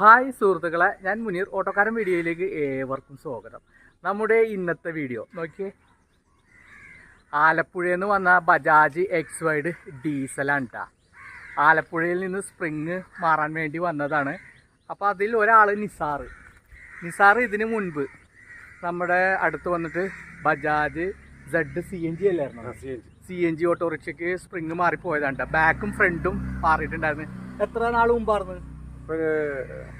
Hi സുഹൃത്തുക്കളെ ഞാൻ മുനീർ. ഓട്ടോക്കാരൻ വീഡിയോയിലേക്ക് ഏവർക്കും സ്വാഗതം. നമ്മുടെ ഇന്നത്തെ വീഡിയോ നോക്കിയേ. ആലപ്പുഴയിൽ നിന്ന് വന്ന ബജാജ് എക്സ് വൈഡ് ഡീസലാണ് കേട്ടോ ആലപ്പുഴയിൽ നിന്ന് സ്പ്രിങ് മാറാൻ വേണ്ടി വന്നതാണ്. അപ്പോൾ അതിൽ ഒരാൾ നിസാറ്. നിസാറ് ഇതിന് മുൻപ് നമ്മുടെ അടുത്ത് വന്നിട്ട് Bajaj Z C N G അല്ലായിരുന്നു? സി എൻ ജി ഓട്ടോറിക്ഷയ്ക്ക് സ്പ്രിങ് മാറിപ്പോയതാണ് കേട്ടോ ബാക്കും ഫ്രണ്ടും മാറിയിട്ടുണ്ടായിരുന്നു. എത്ര നാൾ മുമ്പായിരുന്നു ഒരു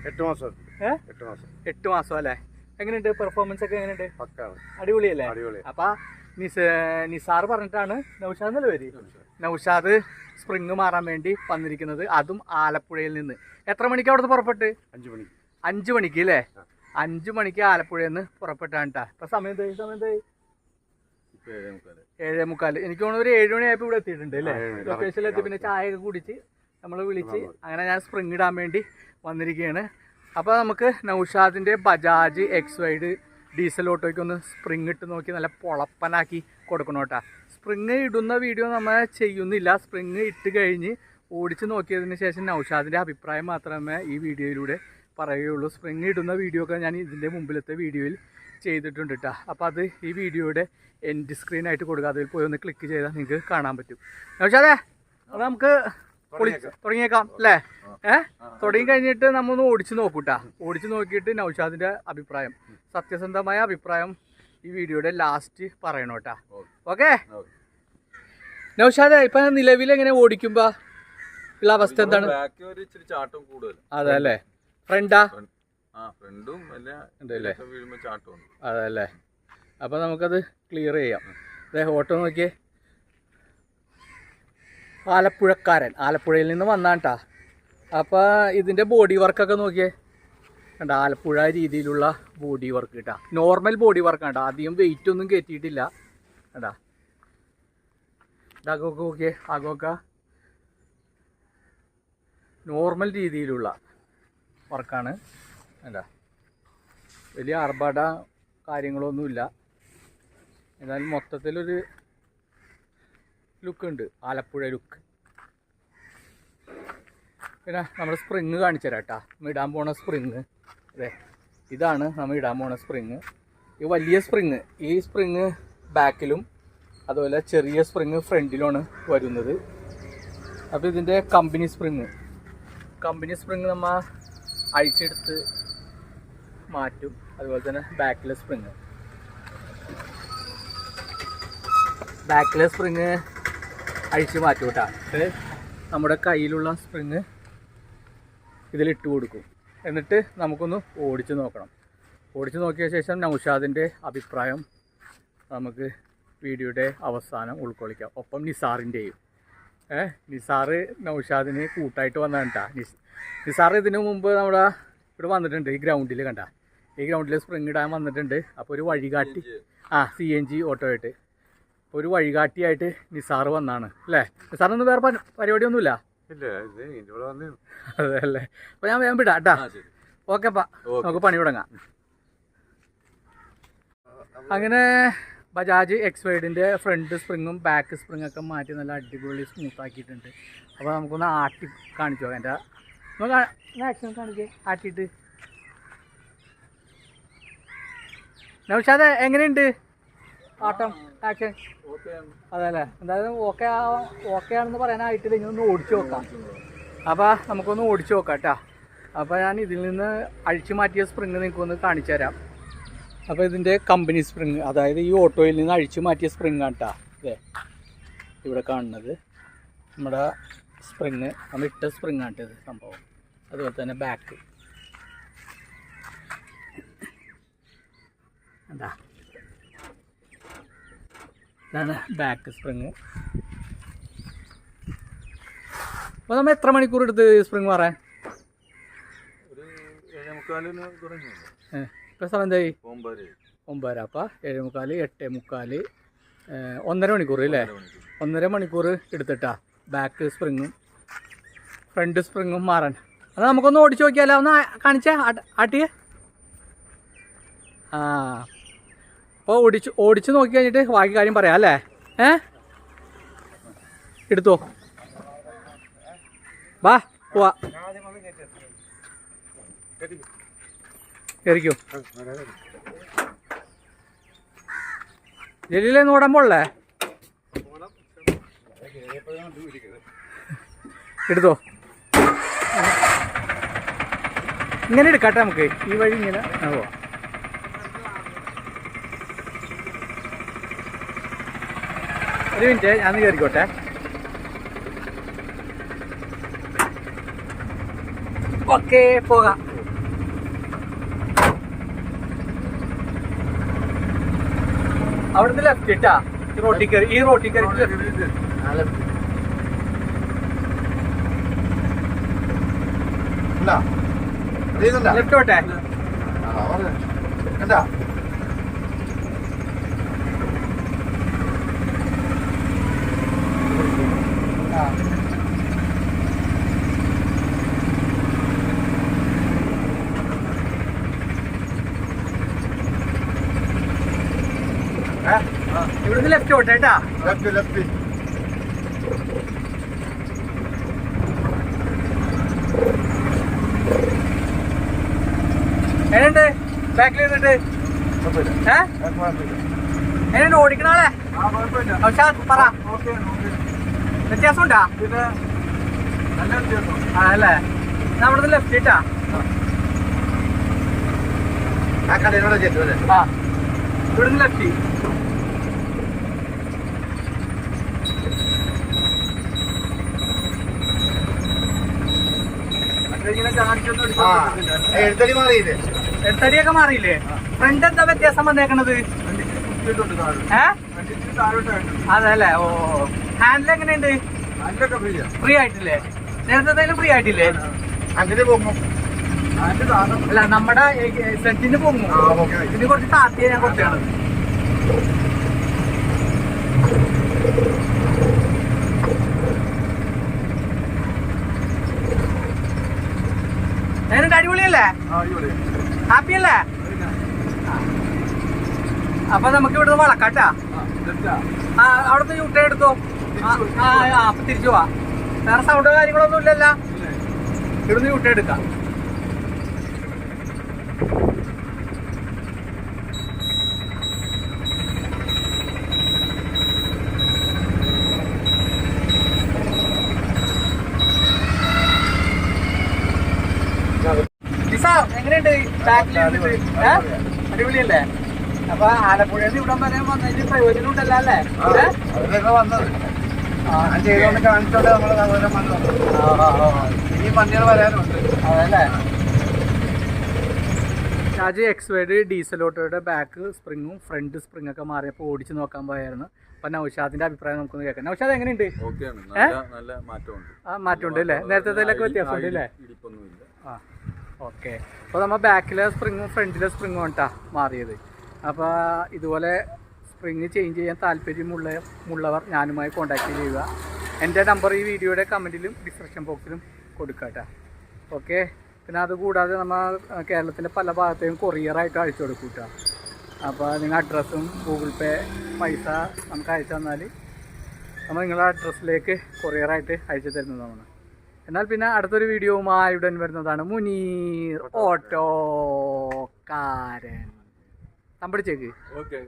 എട്ട് മാസം ഏ? എട്ട് മാസം. എട്ട് മാസം അല്ലേ? എങ്ങനെയുണ്ട്? പെർഫോമൻസ് ഒക്കെ എങ്ങനെയുണ്ട്? പക്കാണ്. അടിപൊളിയല്ലേ? അടിപൊളി. അപ്പൊ നിസ നിസാർ പറഞ്ഞിട്ടാണ് നൗഷാദ് എന്നല്ലേ പേര്. നൗഷാദ്. സ്പ്രിങ് മാറാൻ വേണ്ടി വന്നിരിക്കുന്നത് അതും ആലപ്പുഴയിൽ നിന്ന്. എത്ര മണിക്ക് അവിടുന്ന് പുറപ്പെട്ട്? അഞ്ചു മണി. അഞ്ചു മണിക്ക് അല്ലേ? അഞ്ചു മണിക്ക് ആലപ്പുഴയിൽ നിന്ന് പുറപ്പെട്ടാണ് കേട്ടോ ഇപ്പൊ സമയം എന്തായി? സമയം? ഇപ്പൊ ഏഴേ മുക്കാൽ. എനിക്ക് തോന്നുന്നു ഒരു ഏഴ് മണിയായപ്പോ ഇവിടെ എത്തിയിട്ടുണ്ട് അല്ലേ? എത്തി പിന്നെ ചായ ഒക്കെ കുടിച്ച് നമ്മൾ വിളിച്ച് അങ്ങനെ ഞാൻ സ്പ്രിങ് ഇടാൻ വേണ്ടി വന്നിരിക്കുകയാണ് അപ്പോൾ നമുക്ക് നൗഷാദിന്റെ ബജാജ് എക്സ് വൈഡ് ഡീസൽ ഓട്ടോയ്ക്ക് ഒന്ന് സ്പ്രിങ് ഇട്ട് നോക്കി നല്ല പൊളപ്പനാക്കി കൊടുക്കണം കേട്ടോ. സ്പ്രിങ് ഇടുന്ന വീഡിയോ നമ്മൾ ചെയ്യുന്നില്ല. സ്പ്രിങ് ഇട്ട് കഴിഞ്ഞ് ഓടിച്ച് നോക്കിയതിന് ശേഷം നൗഷാദിന്റെ അഭിപ്രായം മാത്രമേ ഈ വീഡിയോയിലൂടെ പറയുകയുള്ളൂ. സ്പ്രിങ് ഇടുന്ന വീഡിയോ ഒക്കെ ഞാൻ ഇതിന്റെ മുമ്പിലത്തെ വീഡിയോയിൽ ചെയ്തിട്ടുണ്ട് കേട്ടോ. അപ്പോൾ അത് ഈ വീഡിയോയുടെ എൻഡ് സ്ക്രീനായിട്ട് കൊടുക്കുക. അതിൽ പോയി ഒന്ന് ക്ലിക്ക് ചെയ്താൽ നിങ്ങൾക്ക് കാണാൻ പറ്റും. നൗഷാദേ അപ്പോൾ നമുക്ക് തുടങ്ങിയേക്കാം. അല്ലേ? ഏഹ് തുടങ്ങി കഴിഞ്ഞിട്ട് നമ്മൊന്ന് ഓടിച്ചു നോക്കൂട്ടാ. ഓടിച്ചു നോക്കിയിട്ട് നൗഷാദിന്റെ അഭിപ്രായം സത്യസന്ധമായ അഭിപ്രായം ഈ വീഡിയോയുടെ ലാസ്റ്റ് പറയണോട്ടാ ഓക്കെ. നൗഷാദ് ഇപ്പൊ നിലവിൽ എങ്ങനെ ഓടിക്കുമ്പോ? ഉള്ള അവസ്ഥ എന്താണ്? അതല്ലേ അതെ അല്ലേ? ഫ്രണ്ടാ. ആ ഫ്രണ്ടും എല്ലാ ഉണ്ടല്ലേ വീഴുമ്പോ ചാട്ടം ഉണ്ട്. അതെ അല്ലേ? അപ്പൊ നമുക്കത് ക്ലിയർ ചെയ്യാം. അതെ ഓട്ടോ നോക്കിയേ. ആലപ്പുഴക്കാരൻ. ആലപ്പുഴയിൽ നിന്ന് വന്നാട്ടാ. അപ്പോൾ ഇതിന്റെ ബോഡി വർക്കൊക്കെ നോക്കിയേ. കണ്ട ആലപ്പുഴ രീതിയിലുള്ള ബോഡി വർക്ക് കേട്ടാ നോർമൽ ബോഡി വർക്കാണ് കേട്ടോ അധികം വെയിറ്റ് ഒന്നും കയറ്റിയിട്ടില്ല കേട്ടാ ഇതാകൊക്കെ ഓക്കെ ആകൊക്കെ നോർമൽ രീതിയിലുള്ള വർക്കാണ് കണ്ടാ. വലിയ ആർഭാട കാര്യങ്ങളൊന്നുമില്ല. എന്നാലും മൊത്തത്തിലൊരു ലുക്ക് ഉണ്ട് ആലപ്പുഴ ലുക്ക്. പിന്നെ നമ്മൾ സ്പ്രിങ് കാണിച്ചു തരാം കേട്ടോ നമ്മൾ ഇടാൻ പോണ സ്പ്രിങ്. അതെ. ഇതാണ് നമ്മൾ ഇടാൻ പോണ സ്പ്രിങ്. ഈ വലിയ സ്പ്രിങ്. ഈ സ്പ്രിങ് ബാക്കിലും അതുപോലെ ചെറിയ സ്പ്രിങ് ഫ്രണ്ടിലുമാണ് വരുന്നത്. അപ്പോൾ ഇതിന്റെ കമ്പനി സ്പ്രിങ്. കമ്പനി സ്പ്രിങ് നമ്മൾ അഴിച്ചെടുത്ത് മാറ്റും. അതുപോലെ തന്നെ ബാക്കിലെ സ്പ്രിങ്. ബാക്കിലെ സ്പ്രിങ് അഴിച്ച് മാറ്റും കേട്ടോ നമ്മുടെ കയ്യിലുള്ള സ്പ്രിങ് ഇതിലിട്ട് കൊടുക്കും. എന്നിട്ട് നമുക്കൊന്ന് ഓടിച്ചു നോക്കണം. ഓടിച്ചു നോക്കിയ ശേഷം നൗഷാദിന്റെ അഭിപ്രായം നമുക്ക് വീഡിയോയുടെ അവസാനം ഉൾക്കൊള്ളിക്കാം. ഒപ്പം നിസാറിന്റെയും ഏ നിസാറ് നൗഷാദിന് കൂട്ടായിട്ട് വന്നതാണ് കേട്ടോ നിസ് നിസാർ ഇതിനു മുമ്പ് നമ്മുടെ ഇവിടെ വന്നിട്ടുണ്ട് ഈ ഗ്രൗണ്ടിൽ കണ്ട. ഈ ഗ്രൗണ്ടിൽ സ്പ്രിങ് ഇടാൻ വന്നിട്ടുണ്ട്. അപ്പോൾ ഒരു വഴികാട്ടി. ആ സി എൻ ജി ഓട്ടോ ആയിട്ട്. ഒരു വഴികാട്ടിയായിട്ട് നിസാർ വന്നാണ് അല്ലേ? നിസാറിനൊന്നും വേറെ പരി- പരിപാടിയൊന്നുമില്ല? അതെ അല്ലേ? അപ്പോൾ ഞാൻ വേഗം വിടാം കേട്ടാ ഓക്കെപ്പാ ഓക്കെ അപ്പാ. നമുക്ക് പണി തുടങ്ങാം. അങ്ങനെ ബജാജ് എക്സ് വൈഡിന്റെ ഫ്രണ്ട് സ്പ്രിങ്ങും ബാക്ക് സ്പ്രിങ്ങും ഒക്കെ മാറ്റി നല്ല അടിപൊളി സ്മൂത്ത് ആക്കിയിട്ടുണ്ട്. അപ്പോൾ നമുക്കൊന്ന് ആട്ടി കാണിച്ചു എന്റെ ആക്ഷൻ കാണിക്കേ. ആട്ടിയിട്ട്. നൗഷാദ് എങ്ങനെയുണ്ട്? ആട്ടം ആക്ഷൻ അതല്ലേ? എന്തായാലും ഓക്കെ ഓക്കെ ആണെന്ന് പറയാനായിട്ടില്ല ഇനി ഒന്ന് ഓടിച്ചു നോക്കാം. അപ്പോൾ നമുക്കൊന്ന് ഓടിച്ചു നോക്കാം കേട്ടോ. അപ്പോൾ ഞാൻ ഇതിൽ നിന്ന് അഴിച്ചു മാറ്റിയ സ്പ്രിങ് നിങ്ങൾക്കൊന്ന് കാണിച്ചു തരാം. അപ്പോൾ ഇതിന്റെ കമ്പനി സ്പ്രിങ് അതായത് ഈ ഓട്ടോയിൽ നിന്ന് അഴിച്ചു മാറ്റിയ സ്പ്രിങ് ആണ് കേട്ടോ. അതെ ഇവിടെ കാണുന്നത്. നമ്മുടെ സ്പ്രിങ് നമ്മൾ ഇട്ട സ്പ്രിങ് ആണ് ഇത് സംഭവം. അതുപോലെ തന്നെ ബാക്ക് എന്താ ഇതാണ് ബാക്ക് സ്പ്രിങ് അപ്പോൾ നമ്മൾ എത്ര മണിക്കൂർ എടുത്ത് സ്പ്രിങ് മാറാൻ ഒരു സ്ഥലം എന്തായി? ഒമ്പത്. ഒമ്പതര. ഏഴേ ഏഴ് മുക്കാൽ എട്ട് മുക്കാൽ ഒന്നര മണിക്കൂർ അല്ലേ ഒന്നര മണിക്കൂർ. എടുത്തിട്ടാ ബാക്ക് സ്പ്രിങ്ങും ഫ്രണ്ട് സ്പ്രിങ്ങും മാറാൻ. അത് നമുക്കൊന്ന് ഓടിച്ചു നോക്കിയാലോ? ഒന്ന് കാണിച്ചേ ആട്ടിയേ. ആ അപ്പോൾ ഓടിച്ച് ഓടിച്ച് നോക്കി കഴിഞ്ഞിട്ട് ബാക്കി കാര്യം പറയാം അല്ലേ? ഏ? എടുത്തോ വാ പോവാ. കയറിക്കോ ജലീലേന്ന് ഓടാൻ പോളേ എടുത്തോ. ഇങ്ങനെ എടുക്കാട്ടെ നമുക്ക്. ഈ വഴി ഇങ്ങനെ. പോവാം. ഒരു മിനിറ്റ് ഞാൻ കയറിക്കോട്ടെ ഓക്കെ പോകാം. അവിടുന്ന് ലെഫ്റ്റ് ഇട്ടാ. ഈ റോട്ടിൽ കയറി ഈ റോട്ടിൽ കയറി ലെഫ്റ്റ് ലെഫ്റ്റ് ഓട്ടെ കണ്ടാ ഇവിടുന്ന് ലെഫ്റ്റ് ഓട്ടെ കേട്ടാ ലെഫ്റ്റ് ലെഫ്റ്റ് എങ്ങനെയുണ്ട്? ബാക്കിൽ ഇരുന്നിട്ട്? എങ്ങനെയുണ്ട്? ഓടിക്കണാളെ പറ. വ്യത്യാസം. ആ അല്ലേ നമ്മുടെ ലെഫ്റ്റ് ഇട്ടാ ആ കടയിലൂടെ ചെല്ലു അല്ലേ? ആ. ഇവിടുന്ന് ലെഫ്റ്റ് ഇങ്ങനെ കാണിച്ചൊന്നും ആ എടുക്കാൻ പറ്റുന്നില്ല എഴുത്തടി മാറിയില്ലേ? എഴുത്തടിയൊക്കെ മാറിയില്ലേ? ഫ്രണ്ട് എന്താ വ്യത്യാസം വന്നേക്കണത്? അതെല്ലേ? ഓ ഹാൻഡിൽ എങ്ങനെയുണ്ട്? ഫ്രീ ആയിട്ടില്ലേ? നേരത്തെ ഫ്രീ ആയിട്ടില്ലേ? അങ്ങനെ പോകും താഴെ അല്ല നമ്മുടെ സെറ്റിന് ഓക്കെ ഇതിന് കുറച്ച് താത്തിയ ഞാൻ കുറച്ചാണ് എങ്ങനെയുണ്ട് അടിപൊളിയല്ലേ? ആ ഇവിടെ ഹാപ്പി അല്ലേ അപ്പൊ നമുക്ക് ഇവിടുന്ന് വളക്കാട്ടാ. ആ അവിടുത്തെ യൂട്ടേ എടുത്തോ? ആ, അപ്പൊ തിരിച്ചു പോവാ. വേറെ സൗണ്ടോ കാര്യങ്ങളൊന്നും ഇല്ലല്ലോ. ഇവിടുന്ന് യൂട്ടേ എടുക്കാം ലിസ, എങ്ങനെയുണ്ട് ബാക്കിൽ ഇരുന്നിട്ട്? ഏ? അടിപൊളിയല്ലേ? അപ്പൊ ആലപ്പുഴയിൽ നിന്ന് ഇവിടം വരെ വന്നതിന് പ്രയോജനം ഉണ്ടല്ലോ അല്ലേ വന്നത്. ഞാൻ ചെയ്തോണ്ട് കാണിച്ചോണ്ട് നമ്മൾ അതുപോലെ വന്നത്. ഇനി വണ്ടികൾ വരാനുണ്ട്. അതല്ലേ? ഷാജി എക്സ് വൈഡ് ഡീസൽ ഓട്ടോയുടെ ബാക്ക് സ്പ്രിങ്ങും ഫ്രണ്ട് സ്പ്രിങ് ഒക്കെ മാറിയപ്പോൾ ഓടിച്ചു നോക്കാൻ പോയായിരുന്നു. അപ്പൊ നൌഷാദിന്റെ അഭിപ്രായം നമുക്കൊന്ന് കേൾക്കാം. നൌഷാദ് എങ്ങനെയുണ്ട്? നല്ല നല്ല മാറ്റമുണ്ട്. ആ മാറ്റമുണ്ട് അല്ലേ? നേരത്തെ വ്യത്യാസമുണ്ട് അല്ലേ? ഇടിപ്പൊന്നുമില്ല. ആ. ഓക്കെ. അപ്പോൾ നമ്മൾ ബാക്കിലെ സ്പ്രിങ്ങും ഫ്രണ്ടിലെ സ്പ്രിങ്ങും കേട്ടാ മാറിയത്. അപ്പോൾ ഇതുപോലെ സ്പ്രിങ് ചേഞ്ച് ചെയ്യാൻ താല്പര്യമുള്ള ഉള്ളവർ ഞാനുമായി കോണ്ടാക്ട് ചെയ്യുക. എന്റെ നമ്പർ ഈ വീഡിയോയുടെ കമന്റിലും ഡിസ്ക്രിപ്ഷൻ ബോക്സിലും കൊടുക്കട്ടെ കേട്ടോ ഓക്കെ. പിന്നെ അതുകൂടാതെ നമ്മൾ കേരളത്തിന്റെ പല ഭാഗത്തേക്കും കൊറിയറായിട്ട് അയച്ചു കൊടുക്കും കേട്ടോ അപ്പോൾ നിങ്ങൾ അഡ്രസ്സും ഗൂഗിൾ പേ പൈസ നമുക്ക് അയച്ചു തന്നാൽ നമ്മൾ നിങ്ങളുടെ അഡ്രസ്സിലേക്ക് കൊറിയറായിട്ട് അയച്ചു തരുന്നതാണ്. എന്നാൽ പിന്നെ അടുത്തൊരു വീഡിയോവുമായി ഉടൻ വരുന്നതാണ് മുനീർ ഓട്ടോക്കാരൻ. തമ്പടിച്ചേക്ക്. ഓക്കെ.